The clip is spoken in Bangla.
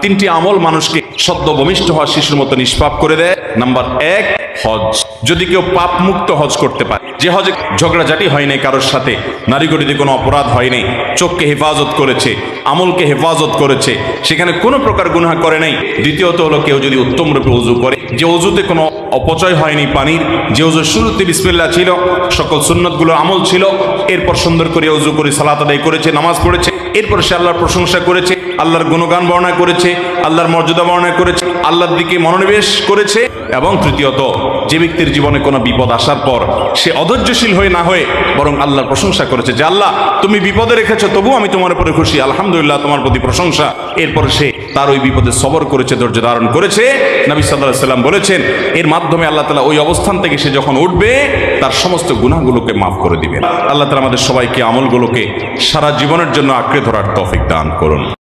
তিনটি আমল মানুষকে সদ্য ভূমিষ্ঠ হওয়া শিশুর মতো নিষ্পাপ করে দেয়। নাম্বার এক, হজ। যদি কেউ পাপ মুক্ত হজ করতে পারে, যে হজে ঝগড়াঝাটি হয় নাই কারোর সাথে নারী গড়িতে কোনো অপরাধ হয়নি চোখকে হেফাজত করেছে আমলকে হেফাজত করেছে। সেখানে কোনো প্রকার গুনাহ করে নাই। দ্বিতীয়ত হলো কেউ যদি উত্তম রূপে উজু করে, যে উজুতে কোনো অপচয় হয়নি পানির, যে উজুর শুরুতে বিসমিল্লা ছিল, সকল সুন্নতগুলো আমল ছিল, এরপর সুন্দর করে উজু করে সালাত আদায় করেছে, নামাজ পড়েছে, এরপর সে আল্লাহর প্রশংসা করেছে, আল্লাহর গুণগান বর্ণনা করেছে, আল্লাহর মর্যাদা বর্ণনা করেছে, আল্লাহর দিকে মনোনিবেশ করেছে, এবং তৃতীয়ত যে ব্যক্তির জীবনে কোনো বিপদ আসার পর সে অধৈর্যশীল হয়ে না হয়ে বরং আল্লাহর প্রশংসা করেছে যে, আল্লাহ, তুমি বিপদে রেখেছো তবু আমি তোমার উপরে খুশি। আলহামদুলিল্লাহ, তোমার প্রতি প্রশংসা। এরপর সে তার ওই বিপদে সবর করেছে, ধৈর্য ধারণ করেছে। নবী সাল্লাহ সাল্লাম বলেছেন, এর মাধ্যমে আল্লাহ তালা ওই অবস্থান থেকে সে যখন উঠবে, তার সমস্ত গুনাহগুলোকে মাফ করে দিবেন। আল্লাহ তালা আমাদের সবাইকে আমলগুলোকে সারা জীবনের জন্য আঁকড়ে ধরার তৌফিক দান করুন।